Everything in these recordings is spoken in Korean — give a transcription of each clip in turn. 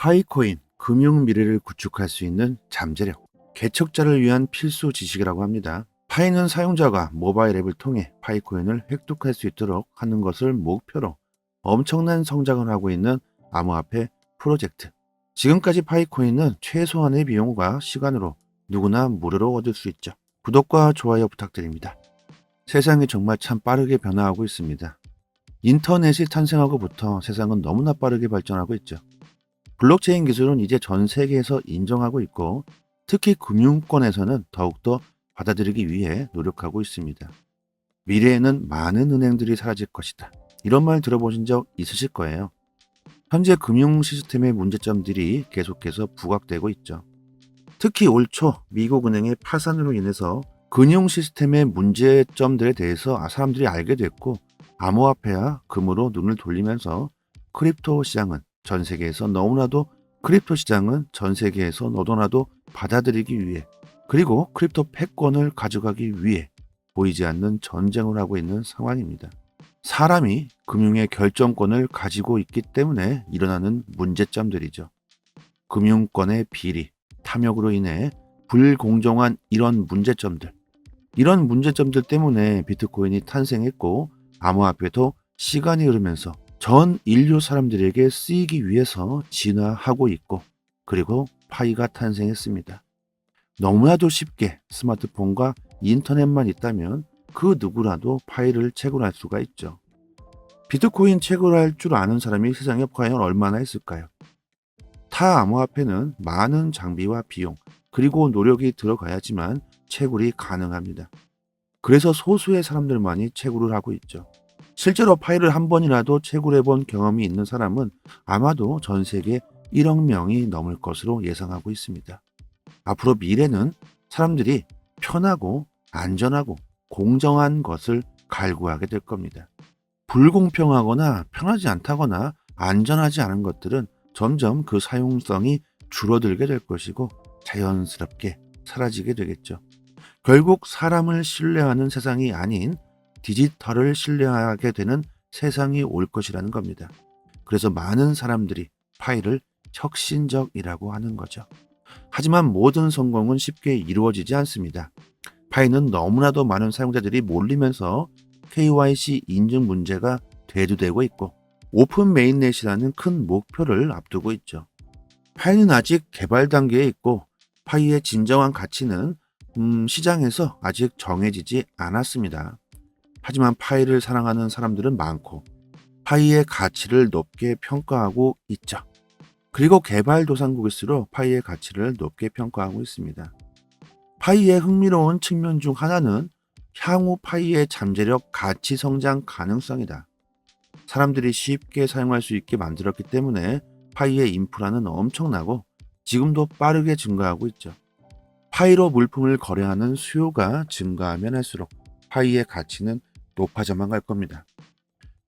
파이코인, 금융 미래를 구축할 수 있는 잠재력, 개척자를 위한 필수 지식이라고 합니다. 파이는 사용자가 모바일 앱을 통해 파이코인을 획득할 수 있도록 하는 것을 목표로 엄청난 성장을 하고 있는 암호화폐 프로젝트. 지금까지 파이코인은 최소한의 비용과 시간으로 누구나 무료로 얻을 수 있죠. 구독과 좋아요 부탁드립니다. 세상이 정말 참 빠르게 변화하고 있습니다. 인터넷이 탄생하고부터 세상은 너무나 빠르게 발전하고 있죠. 블록체인 기술은 이제 전 세계에서 인정하고 있고 특히 금융권에서는 더욱더 받아들이기 위해 노력하고 있습니다. 미래에는 많은 은행들이 사라질 것이다. 이런 말 들어보신 적 있으실 거예요. 현재 금융 시스템의 문제점들이 계속해서 부각되고 있죠. 특히 올 초 미국 은행의 파산으로 인해서 금융 시스템의 문제점들에 대해서 아, 사람들이 알게 됐고 암호화폐와 금으로 눈을 돌리면서 크립토 시장은 전 세계에서 너무나도 크립토 시장은 전 세계에서 너도나도 받아들이기 위해 그리고 크립토 패권을 가져가기 위해 보이지 않는 전쟁을 하고 있는 상황입니다. 사람이 금융의 결정권을 가지고 있기 때문에 일어나는 문제점들이죠. 금융권의 비리, 탐욕으로 인해 불공정한 이런 문제점들. 이런 문제점들 때문에 비트코인이 탄생했고 암호화폐도 시간이 흐르면서 전 인류 사람들에게 쓰이기 위해서 진화하고 있고 그리고 파이가 탄생했습니다. 너무나도 쉽게 스마트폰과 인터넷만 있다면 그 누구라도 파이를 채굴할 수가 있죠. 비트코인 채굴할 줄 아는 사람이 세상에 과연 얼마나 있을까요? 타 암호화폐는 많은 장비와 비용 그리고 노력이 들어가야지만 채굴이 가능합니다. 그래서 소수의 사람들만이 채굴을 하고 있죠. 실제로 파일을 한 번이라도 채굴해 본 경험이 있는 사람은 아마도 전 세계 1억 명이 넘을 것으로 예상하고 있습니다. 앞으로 미래는 사람들이 편하고 안전하고 공정한 것을 갈구하게 될 겁니다. 불공평하거나 편하지 않다거나 안전하지 않은 것들은 점점 그 사용성이 줄어들게 될 것이고 자연스럽게 사라지게 되겠죠. 결국 사람을 신뢰하는 세상이 아닌 디지털을 신뢰하게 되는 세상이 올 것이라는 겁니다. 그래서 많은 사람들이 파일을 혁신적이라고 하는 거죠. 하지만 모든 성공은 쉽게 이루어지지 않습니다. 파이는 너무나도 많은 사용자들이 몰리면서 KYC 인증 문제가 대두되고 있고 오픈 메인넷이라는 큰 목표를 앞두고 있죠. 파이는 아직 개발 단계에 있고 파이의 진정한 가치는 음, 시장에서 아직 정해지지 않았습니다. 하지만 파이를 사랑하는 사람들은 많고 파이의 가치를 높게 평가하고 있죠. 그리고 개발도상국일수록 파이의 가치를 높게 평가하고 있습니다. 파이의 흥미로운 측면 중 하나는 향후 파이의 잠재력 가치 성장 가능성이다. 사람들이 쉽게 사용할 수 있게 만들었기 때문에 파이의 인프라는 엄청나고 지금도 빠르게 증가하고 있죠. 파이로 물품을 거래하는 수요가 증가하면 할수록 파이의 가치는 높아져만 갈 겁니다.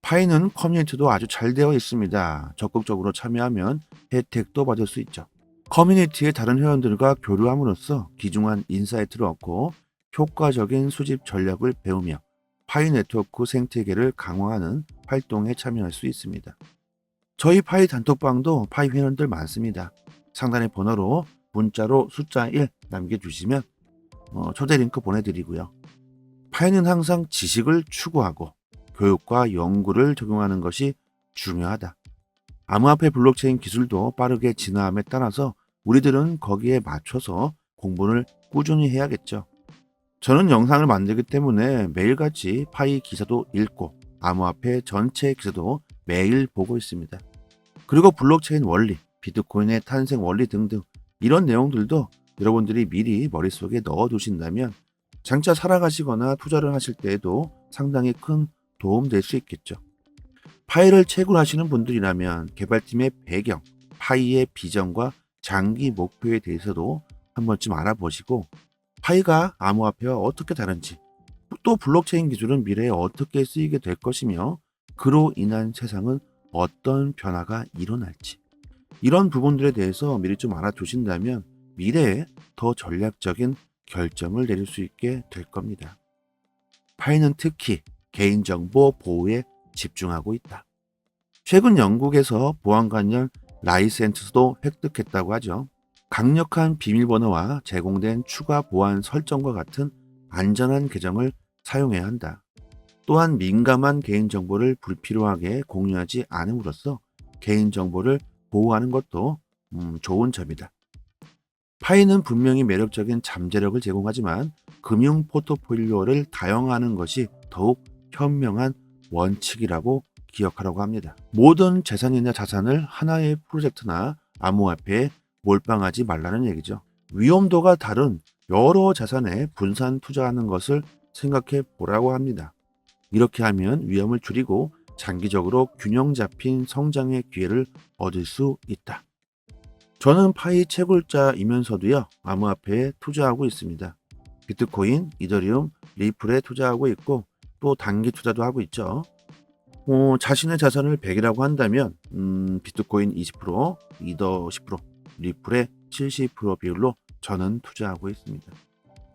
파이는 커뮤니티도 아주 잘 되어 있습니다. 적극적으로 참여하면 혜택도 받을 수 있죠. 커뮤니티의 다른 회원들과 교류함으로써 귀중한 인사이트를 얻고 효과적인 수집 전략을 배우며 파이 네트워크 생태계를 강화하는 활동에 참여할 수 있습니다. 저희 파이 단톡방도 파이 회원들 많습니다. 상단의 번호로 문자로 숫자 1 남겨주시면 어, 초대 링크 보내드리고요. 파이는 항상 지식을 추구하고 교육과 연구를 적용하는 것이 중요하다. 암호화폐 블록체인 기술도 빠르게 진화함에 따라서 우리들은 거기에 맞춰서 공부를 꾸준히 해야겠죠. 저는 영상을 만들기 때문에 매일같이 파이 기사도 읽고 암호화폐 전체 기사도 매일 보고 있습니다. 그리고 블록체인 원리, 비트코인의 탄생 원리 등등 이런 내용들도 여러분들이 미리 머릿속에 넣어 두신다면 장차 살아가시거나 투자를 하실 때에도 상당히 큰 도움 될 수 있겠죠. 파이를 채굴하시는 분들이라면 개발팀의 배경, 파이의 비전과 장기 목표에 대해서도 한 번쯤 알아보시고 파이가 암호화폐와 어떻게 다른지 또 블록체인 기술은 미래에 어떻게 쓰이게 될 것이며 그로 인한 세상은 어떤 변화가 일어날지 이런 부분들에 대해서 미리 좀 알아두신다면 미래에 더 전략적인 결정을 내릴 수 있게 될 겁니다. 파이는 특히 개인정보 보호에 집중하고 있다. 최근 영국에서 보안 관련 라이센스도 획득했다고 하죠. 강력한 비밀번호와 제공된 추가 보안 설정과 같은 안전한 계정을 사용해야 한다. 또한 민감한 개인정보를 불필요하게 공유하지 않음으로써 개인정보를 보호하는 것도 음, 좋은 점이다. 파이는 분명히 매력적인 잠재력을 제공하지만 금융 포트폴리오를 다양화하는 것이 더욱 현명한 원칙이라고 기억하라고 합니다. 모든 재산이나 자산을 하나의 프로젝트나 암호화폐에 몰빵하지 말라는 얘기죠. 위험도가 다른 여러 자산에 분산 투자하는 것을 생각해 보라고 합니다. 이렇게 하면 위험을 줄이고 장기적으로 균형 잡힌 성장의 기회를 얻을 수 있다. 저는 파이 채굴자이면서도요, 암호화폐에 투자하고 있습니다. 비트코인, 이더리움, 리플에 투자하고 있고, 또 단기 투자도 하고 있죠. 어, 자신의 자산을 100이라고 한다면, 음, 비트코인 20%, 이더 10%, 리플의 70% 비율로 저는 투자하고 있습니다.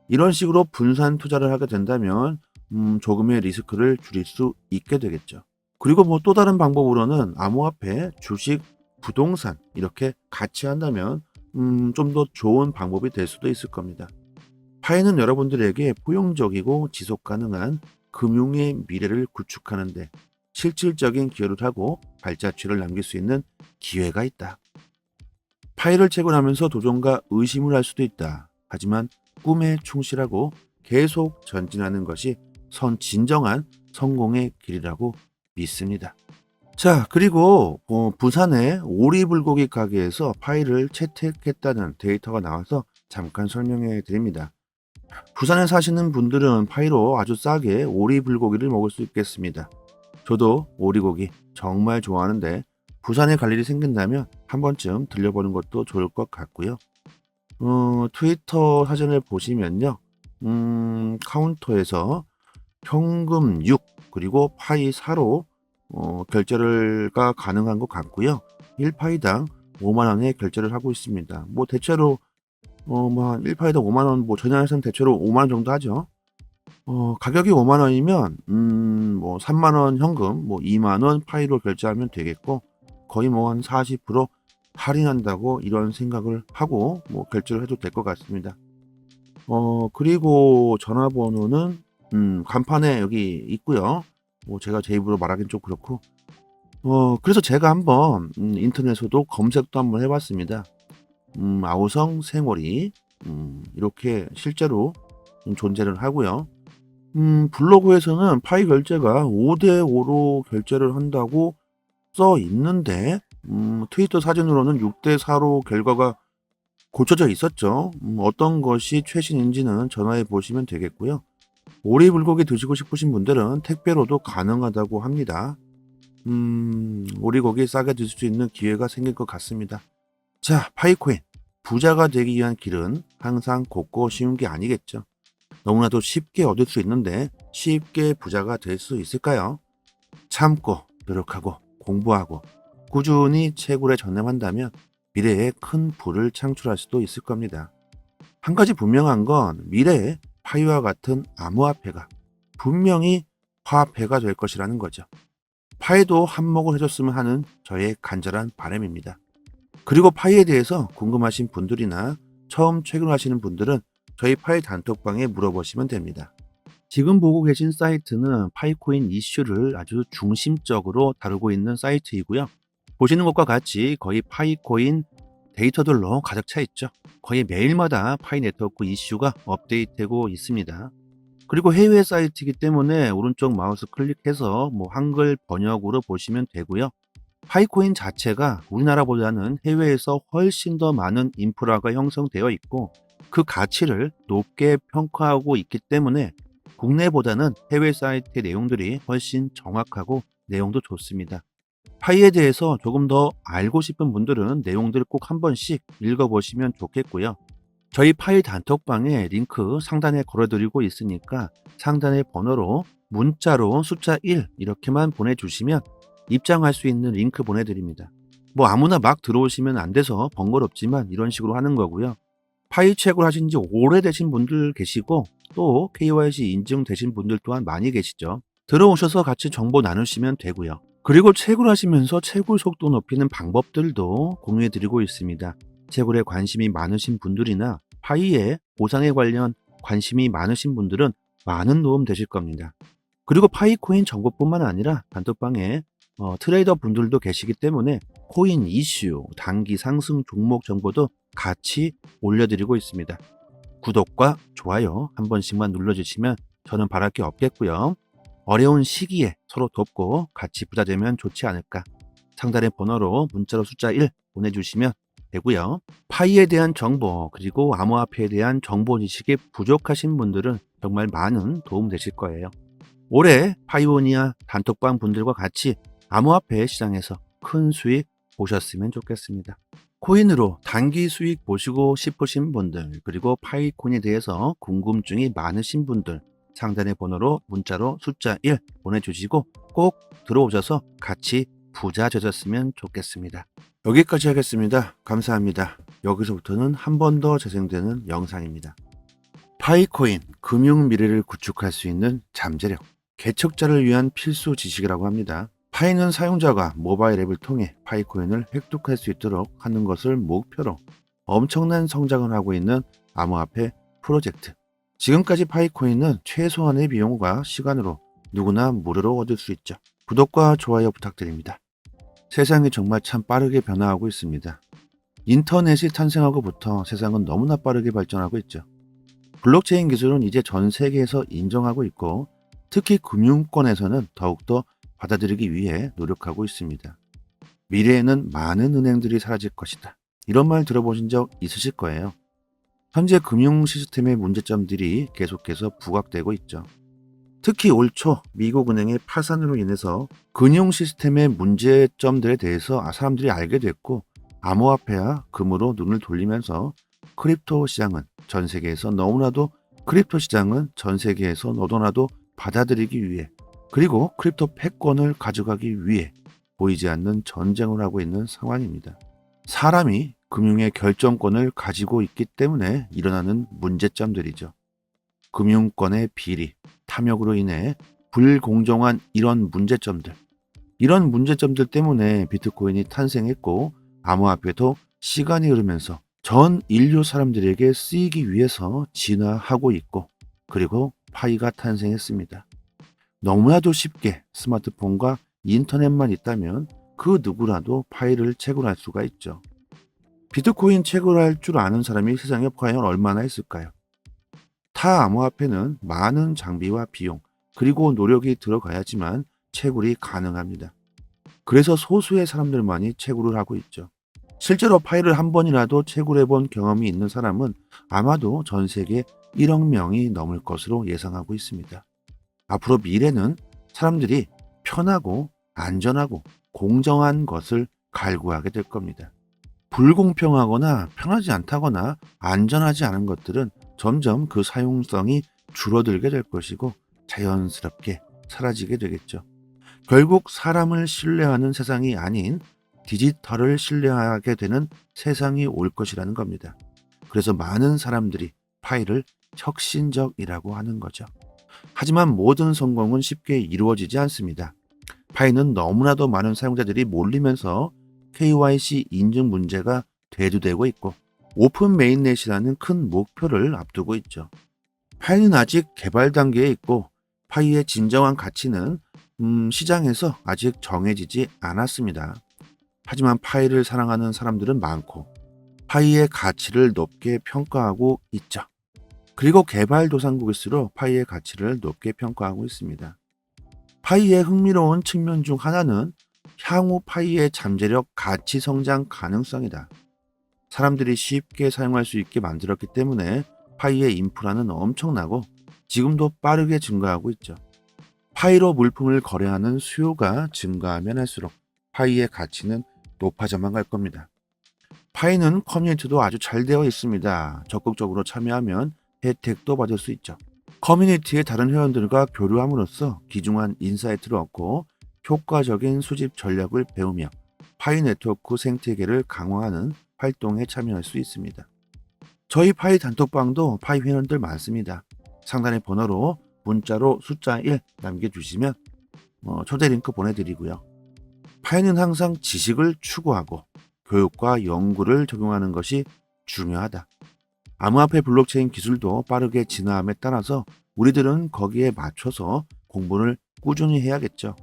이런 식으로 분산 투자를 하게 된다면, 음, 조금의 리스크를 줄일 수 있게 되겠죠. 그리고 뭐 또 다른 방법으로는 암호화폐, 주식, 부동산 이렇게 같이 한다면 음, 좀 더 좋은 방법이 될 수도 있을 겁니다. 파이는 여러분들에게 포용적이고 지속 가능한 금융의 미래를 구축하는데 실질적인 기여를 하고 발자취를 남길 수 있는 기회가 있다. 파이를 채굴하면서 도전과 의심을 할 수도 있다. 하지만 꿈에 충실하고 계속 전진하는 것이 선 진정한 성공의 길이라고 믿습니다. 자, 그리고 어, 부산의 오리불고기 가게에서 파이를 채택했다는 데이터가 나와서 잠깐 설명해 드립니다. 부산에 사시는 분들은 파이로 아주 싸게 오리불고기를 먹을 수 있겠습니다. 저도 오리고기 정말 좋아하는데 부산에 갈 일이 생긴다면 한 번쯤 들려보는 것도 좋을 것 같고요. 어, 트위터 사진을 보시면요. 음, 카운터에서 현금 6 그리고 파이 4로 어, 결제가 가능한 것 같고요. 1파이당 5만 원의 결제를 하고 있습니다. 뭐 대체로 어, 뭐 1파이당 5만 원, 뭐 전화에서는 대체로 5만 원 정도 하죠. 어, 가격이 5만 원이면 음, 뭐 3만 원 현금, 뭐 2만 원 파이로 결제하면 되겠고 거의 뭐 한 40% 할인한다고 이런 생각을 하고 뭐 결제를 해도 될 것 같습니다. 어, 그리고 전화번호는 음, 간판에 여기 있고요. 뭐 제가 제 입으로 말하기는 좀 그렇고 어 그래서 제가 한번 음, 인터넷에서도 검색도 한번 해봤습니다. 음, 아우성 생오리 음, 이렇게 실제로 좀 존재를 하고요. 음, 블로그에서는 파이 결제가 5대 5로 결제를 한다고 써 있는데 음, 트위터 사진으로는 6대 4로 결과가 고쳐져 있었죠. 음, 어떤 것이 최신인지는 전화해 보시면 되겠고요. 오리 불고기 드시고 싶으신 분들은 택배로도 가능하다고 합니다. 음, 오리고기 싸게 드실 수 있는 기회가 생길 것 같습니다. 자, 파이코인. 부자가 되기 위한 길은 항상 곱고 쉬운 게 아니겠죠. 너무나도 쉽게 얻을 수 있는데 쉽게 부자가 될 수 있을까요? 참고, 노력하고, 공부하고, 꾸준히 채굴에 전념한다면 미래에 큰 부를 창출할 수도 있을 겁니다. 한 가지 분명한 건 미래에 파이와 같은 암호화폐가 분명히 화폐가 될 것이라는 거죠. 파이도 한몫을 해줬으면 하는 저의 간절한 바람입니다. 그리고 파이에 대해서 궁금하신 분들이나 처음 채굴하시는 분들은 저희 파이 단톡방에 물어보시면 됩니다. 지금 보고 계신 사이트는 파이코인 이슈를 아주 중심적으로 다루고 있는 사이트이고요. 보시는 것과 같이 거의 파이코인 데이터들로 가득 차 있죠. 거의 매일마다 파이 네트워크 이슈가 업데이트되고 있습니다. 그리고 해외 사이트이기 때문에 오른쪽 마우스 클릭해서 뭐 한글 번역으로 보시면 되고요. 파이코인 자체가 우리나라보다는 해외에서 훨씬 더 많은 인프라가 형성되어 있고 그 가치를 높게 평가하고 있기 때문에 국내보다는 해외 사이트의 내용들이 훨씬 정확하고 내용도 좋습니다. 파이에 대해서 조금 더 알고 싶은 분들은 내용들을 꼭한 번씩 읽어보시면 좋겠고요. 저희 파이 단톡방에 링크 상단에 걸어드리고 있으니까 상단의 번호로 문자로 숫자 1 이렇게만 보내주시면 입장할 수 있는 링크 보내드립니다. 뭐 아무나 막 들어오시면 안 돼서 번거롭지만 이런 식으로 하는 거고요. 파이 책을 하신 지 오래되신 분들 계시고 또 KYC 인증되신 분들 또한 많이 계시죠. 들어오셔서 같이 정보 나누시면 되고요. 그리고 채굴 하시면서 채굴 속도 높이는 방법들도 공유해 드리고 있습니다. 채굴에 관심이 많으신 분들이나 파이의 보상에 관련 관심이 많으신 분들은 많은 도움 되실 겁니다. 그리고 파이코인 정보뿐만 아니라 단톡방에 어, 트레이더 분들도 계시기 때문에 코인 이슈, 단기 상승 종목 정보도 같이 올려드리고 있습니다. 구독과 좋아요 한 번씩만 눌러주시면 저는 바랄 게 없겠고요. 어려운 시기에 서로 돕고 같이 부자 되면 좋지 않을까. 상단의 번호로 문자로 숫자 1 보내주시면 되고요. 파이에 대한 정보 그리고 암호화폐에 대한 정보 지식이 부족하신 분들은 정말 많은 도움 되실 거예요. 올해 파이오니아 단톡방 분들과 같이 암호화폐 시장에서 큰 수익 보셨으면 좋겠습니다. 코인으로 단기 수익 보시고 싶으신 분들 그리고 파이콘에 대해서 궁금증이 많으신 분들 상단의 번호로 문자로 숫자 1 보내주시고 꼭 들어오셔서 같이 부자 되셨으면 좋겠습니다. 여기까지 하겠습니다. 감사합니다. 여기서부터는 한 번 더 재생되는 영상입니다. 파이코인, 금융 미래를 구축할 수 있는 잠재력, 개척자를 위한 필수 지식이라고 합니다. 파이는 사용자가 모바일 앱을 통해 파이코인을 획득할 수 있도록 하는 것을 목표로 엄청난 성장을 하고 있는 암호화폐 프로젝트. 지금까지 파이코인은 최소한의 비용과 시간으로 누구나 무료로 얻을 수 있죠. 구독과 좋아요 부탁드립니다. 세상이 정말 참 빠르게 변화하고 있습니다. 인터넷이 탄생하고부터 세상은 너무나 빠르게 발전하고 있죠. 블록체인 기술은 이제 전 세계에서 인정하고 있고 특히 금융권에서는 더욱더 받아들이기 위해 노력하고 있습니다. 미래에는 많은 은행들이 사라질 것이다. 이런 말 들어보신 적 있으실 거예요. 현재 금융 시스템의 문제점들이 계속해서 부각되고 있죠. 특히 올 초 미국 은행의 파산으로 인해서 금융 시스템의 문제점들에 대해서 아, 사람들이 알게 됐고 암호화폐와 금으로 눈을 돌리면서 크립토 시장은 전 세계에서 너무나도 크립토 시장은 전 세계에서 너도나도 받아들이기 위해 그리고 크립토 패권을 가져가기 위해 보이지 않는 전쟁을 하고 있는 상황입니다. 사람이 금융의 결정권을 가지고 있기 때문에 일어나는 문제점들이죠. 금융권의 비리, 탐욕으로 인해 불공정한 이런 문제점들. 이런 문제점들 때문에 비트코인이 탄생했고 암호화폐도 시간이 흐르면서 전 인류 사람들에게 쓰이기 위해서 진화하고 있고 그리고 파이가 탄생했습니다. 너무나도 쉽게 스마트폰과 인터넷만 있다면 그 누구라도 파일을 채굴할 수가 있죠. 비트코인 채굴 할 줄 아는 사람이 세상에 과연 얼마나 있을까요? 타 암호화폐는 많은 장비와 비용, 그리고 노력이 들어가야지만 채굴이 가능합니다. 그래서 소수의 사람들만이 채굴을 하고 있죠. 실제로 파일을 한 번이라도 채굴해 본 경험이 있는 사람은 아마도 전 세계 1억 명이 넘을 것으로 예상하고 있습니다. 앞으로 미래는 사람들이 편하고 안전하고 공정한 것을 갈구하게 될 겁니다. 불공평하거나 편하지 않다거나 안전하지 않은 것들은 점점 그 사용성이 줄어들게 될 것이고 자연스럽게 사라지게 되겠죠. 결국 사람을 신뢰하는 세상이 아닌 디지털을 신뢰하게 되는 세상이 올 것이라는 겁니다. 그래서 많은 사람들이 파일을 혁신적이라고 하는 거죠. 하지만 모든 성공은 쉽게 이루어지지 않습니다. 파이는 너무나도 많은 사용자들이 몰리면서 KYC 인증 문제가 대두되고 있고 오픈 메인넷이라는 큰 목표를 앞두고 있죠. 파이는 아직 개발 단계에 있고 파이의 진정한 가치는 음, 시장에서 아직 정해지지 않았습니다. 하지만 파이를 사랑하는 사람들은 많고 파이의 가치를 높게 평가하고 있죠. 그리고 개발도상국일수록 파이의 가치를 높게 평가하고 있습니다. 파이의 흥미로운 측면 중 하나는 향후 파이의 잠재력 가치 성장 가능성이다. 사람들이 쉽게 사용할 수 있게 만들었기 때문에 파이의 인프라는 엄청나고 지금도 빠르게 증가하고 있죠. 파이로 물품을 거래하는 수요가 증가하면 할수록 파이의 가치는 높아져만 갈 겁니다. 파이는 커뮤니티도 아주 잘 되어 있습니다. 적극적으로 참여하면 혜택도 받을 수 있죠. 커뮤니티의 다른 회원들과 교류함으로써 귀중한 인사이트를 얻고 효과적인 수집 전략을 배우며 파이 네트워크 생태계를 강화하는 활동에 참여할 수 있습니다. 저희 파이 단톡방도 파이 회원들 많습니다. 상단의 번호로 문자로 숫자 1 남겨주시면 어, 초대 링크 보내드리고요. 파이는 항상 지식을 추구하고 교육과 연구를 적용하는 것이 중요하다. 암호화폐 블록체인 기술도 빠르게 진화함에 따라서 우리들은 거기에 맞춰서 공부를 꾸준히 해야겠죠.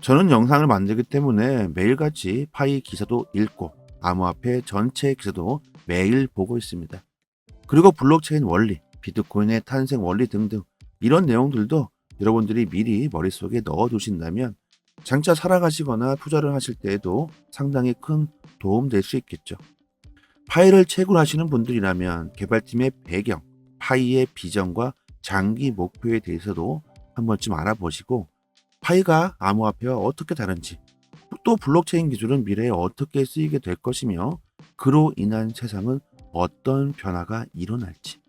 저는 영상을 만들기 때문에 매일같이 파이 기사도 읽고 암호화폐 전체 기사도 매일 보고 있습니다. 그리고 블록체인 원리, 비트코인의 탄생 원리 등등 이런 내용들도 여러분들이 미리 머릿속에 넣어 두신다면 장차 살아가시거나 투자를 하실 때에도 상당히 큰 도움 될 수 있겠죠. 파이를 채굴하시는 분들이라면 개발팀의 배경, 파이의 비전과 장기 목표에 대해서도 한 번쯤 알아보시고 파이가 암호화폐와 어떻게 다른지 또 블록체인 기술은 미래에 어떻게 쓰이게 될 것이며 그로 인한 세상은 어떤 변화가 일어날지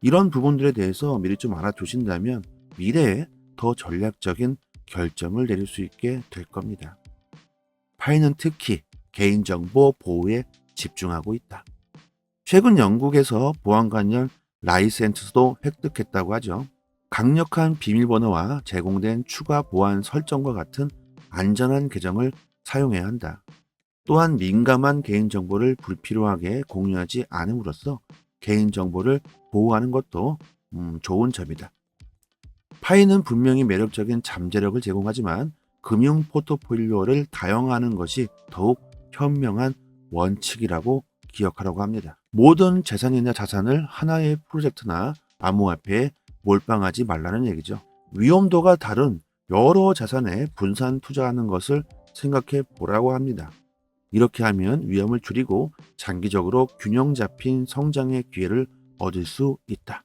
이런 부분들에 대해서 미리 좀 알아두신다면 미래에 더 전략적인 결정을 내릴 수 있게 될 겁니다. 파이는 특히 개인정보 보호에 집중하고 있다. 최근 영국에서 보안 관련 라이센스도 획득했다고 하죠. 강력한 비밀번호와 제공된 추가 보안 설정과 같은 안전한 계정을 사용해야 한다. 또한 민감한 개인정보를 불필요하게 공유하지 않음으로써 개인정보를 보호하는 것도 음, 좋은 점이다. 파이는 분명히 매력적인 잠재력을 제공하지만 금융 포트폴리오를 다양화하는 것이 더욱 현명한 원칙이라고 기억하라고 합니다. 모든 재산이나 자산을 하나의 프로젝트나 암호화폐에 몰빵하지 말라는 얘기죠. 위험도가 다른 여러 자산에 분산 투자하는 것을 생각해 보라고 합니다. 이렇게 하면 위험을 줄이고 장기적으로 균형 잡힌 성장의 기회를 얻을 수 있다.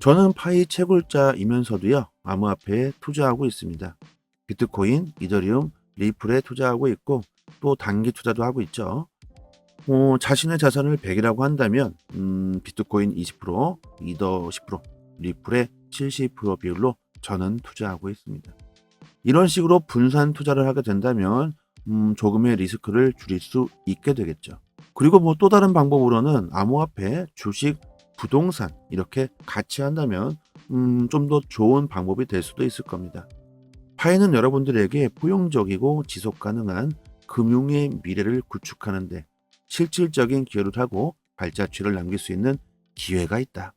저는 파이 채굴자이면서도요, 암호화폐에 투자하고 있습니다. 비트코인, 이더리움, 리플에 투자하고 있고, 또 단기 투자도 하고 있죠. 어, 자신의 자산을 100이라고 한다면, 음, 비트코인 20%, 이더 10%, 리플의 70% 비율로 저는 투자하고 있습니다. 이런 식으로 분산 투자를 하게 된다면, 음, 조금의 리스크를 줄일 수 있게 되겠죠. 그리고 뭐 또 다른 방법으로는 암호화폐, 주식, 부동산 이렇게 같이 한다면 음, 좀 더 좋은 방법이 될 수도 있을 겁니다. 파이는 여러분들에게 포용적이고 지속 가능한 금융의 미래를 구축하는데 실질적인 기여를 하고 발자취를 남길 수 있는 기회가 있다.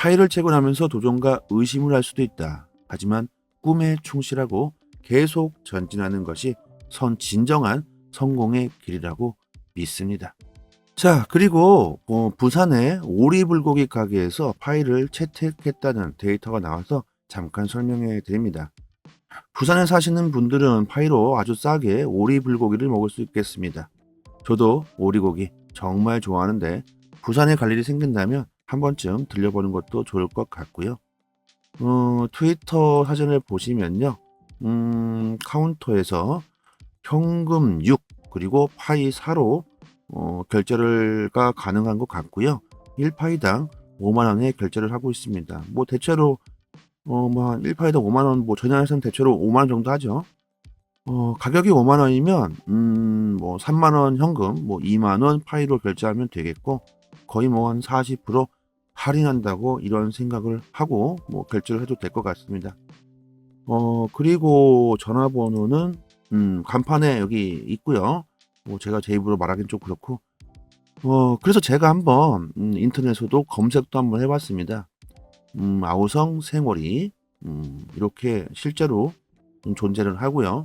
파이를 채굴하면서 도전과 의심을 할 수도 있다. 하지만 꿈에 충실하고 계속 전진하는 것이 선 진정한 성공의 길이라고 믿습니다. 자, 그리고 어, 부산의 오리불고기 가게에서 파이를 채택했다는 데이터가 나와서 잠깐 설명해 드립니다. 부산에 사시는 분들은 파이로 아주 싸게 오리불고기를 먹을 수 있겠습니다. 저도 오리고기 정말 좋아하는데 부산에 갈 일이 생긴다면 한 번쯤 들려보는 것도 좋을 것 같고요. 어, 트위터 사진을 보시면요. 음, 카운터에서 현금 6 그리고 파이 4로 어, 결제가 가능한 것 같고요. 1파이당 5만 원의 결제를 하고 있습니다. 뭐 대체로 어, 뭐한 1파이당 5만 원, 뭐 전화해서는 대체로 5만 원 정도 하죠. 어, 가격이 5만 원이면 음, 뭐 3만 원 현금, 뭐 2만 원 파이로 결제하면 되겠고 거의 뭐 한 40% 할인한다고 이런 생각을 하고 뭐 결제를 해도 될 것 같습니다. 어, 그리고 전화번호는 음, 간판에 여기 있고요. 뭐 제가 제 입으로 말하기는 좀 그렇고 어 그래서 제가 한번 음, 인터넷에서도 검색도 한번 해봤습니다. 음, 아우성 생월이 음, 이렇게 실제로 좀 존재를 하고요.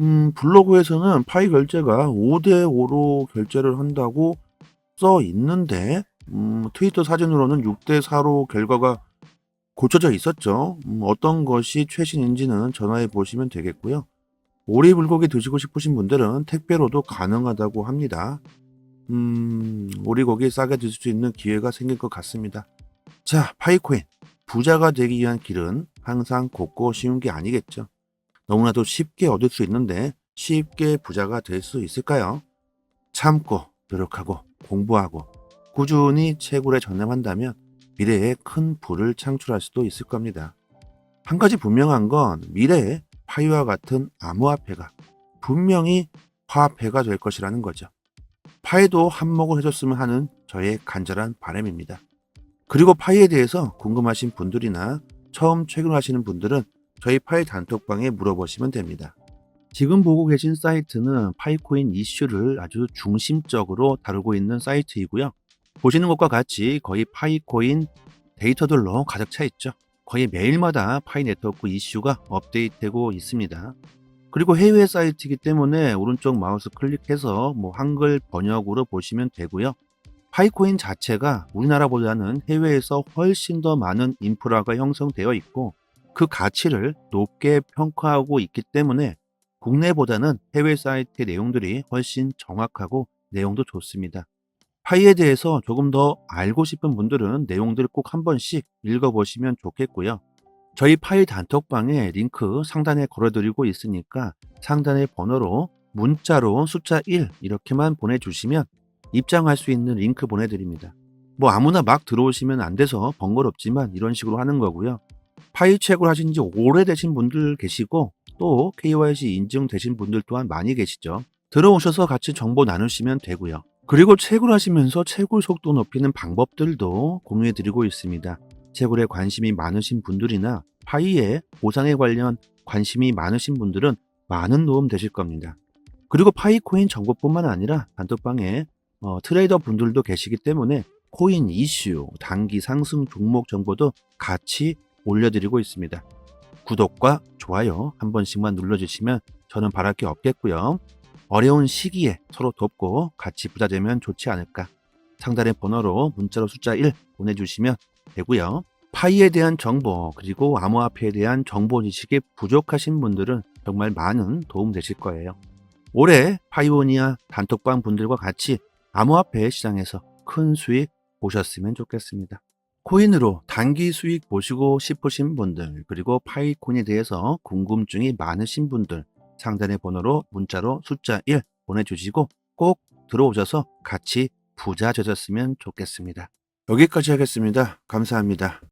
음, 블로그에서는 파이 결제가 5대 5로 결제를 한다고 써 있는데 음, 트위터 사진으로는 6대 4로 결과가 고쳐져 있었죠. 음, 어떤 것이 최신인지는 전화해 보시면 되겠고요. 오리 불고기 드시고 싶으신 분들은 택배로도 가능하다고 합니다. 음, 오리고기 싸게 드실 수 있는 기회가 생길 것 같습니다. 자, 파이코인. 부자가 되기 위한 길은 항상 곱고 쉬운 게 아니겠죠. 너무나도 쉽게 얻을 수 있는데 쉽게 부자가 될 수 있을까요? 참고, 노력하고, 공부하고, 꾸준히 채굴에 전념한다면 미래에 큰 부를 창출할 수도 있을 겁니다. 한 가지 분명한 건 미래에 파이와 같은 암호화폐가 분명히 화폐가 될 것이라는 거죠. 파이도 한몫을 해줬으면 하는 저의 간절한 바람입니다. 그리고 파이에 대해서 궁금하신 분들이나 처음 최근하시는 분들은 저희 파이 단톡방에 물어보시면 됩니다. 지금 보고 계신 사이트는 파이코인 이슈를 아주 중심적으로 다루고 있는 사이트이고요. 보시는 것과 같이 거의 파이코인 데이터들로 가득 차 있죠. 거의 매일마다 파이 네트워크 이슈가 업데이트되고 있습니다. 그리고 해외 사이트이기 때문에 오른쪽 마우스 클릭해서 뭐 한글 번역으로 보시면 되고요. 파이코인 자체가 우리나라보다는 해외에서 훨씬 더 많은 인프라가 형성되어 있고 그 가치를 높게 평가하고 있기 때문에 국내보다는 해외 사이트의 내용들이 훨씬 정확하고 내용도 좋습니다. 파이에 대해서 조금 더 알고 싶은 분들은 내용들을 꼭 한 번씩 읽어보시면 좋겠고요. 저희 파이 단톡방에 링크 상단에 걸어드리고 있으니까 상단의 번호로 문자로 숫자 1 이렇게만 보내주시면 입장할 수 있는 링크 보내드립니다. 뭐 아무나 막 들어오시면 안 돼서 번거롭지만 이런 식으로 하는 거고요. 파이 책을 하신 지 오래되신 분들 계시고 또 KYC 인증되신 분들 또한 많이 계시죠. 들어오셔서 같이 정보 나누시면 되고요. 그리고 채굴 하시면서 채굴 속도 높이는 방법들도 공유해 드리고 있습니다. 채굴에 관심이 많으신 분들이나 파이에 보상에 관련 관심이 많으신 분들은 많은 도움 되실 겁니다. 그리고 파이 코인 정보뿐만 아니라 단톡방에 어, 트레이더 분들도 계시기 때문에 코인 이슈, 단기 상승 종목 정보도 같이 올려드리고 있습니다. 구독과 좋아요 한 번씩만 눌러주시면 저는 바랄 게 없겠고요. 어려운 시기에 서로 돕고 같이 부자 되면 좋지 않을까. 상단의 번호로 문자로 숫자 1 보내주시면 되고요. 파이에 대한 정보 그리고 암호화폐에 대한 정보 지식이 부족하신 분들은 정말 많은 도움 되실 거예요. 올해 파이오니아 단톡방 분들과 같이 암호화폐 시장에서 큰 수익 보셨으면 좋겠습니다. 코인으로 단기 수익 보시고 싶으신 분들 그리고 파이코인에 대해서 궁금증이 많으신 분들 상단의 번호로 문자로 숫자 1 보내주시고 꼭 들어오셔서 같이 부자 되셨으면 좋겠습니다. 여기까지 하겠습니다. 감사합니다.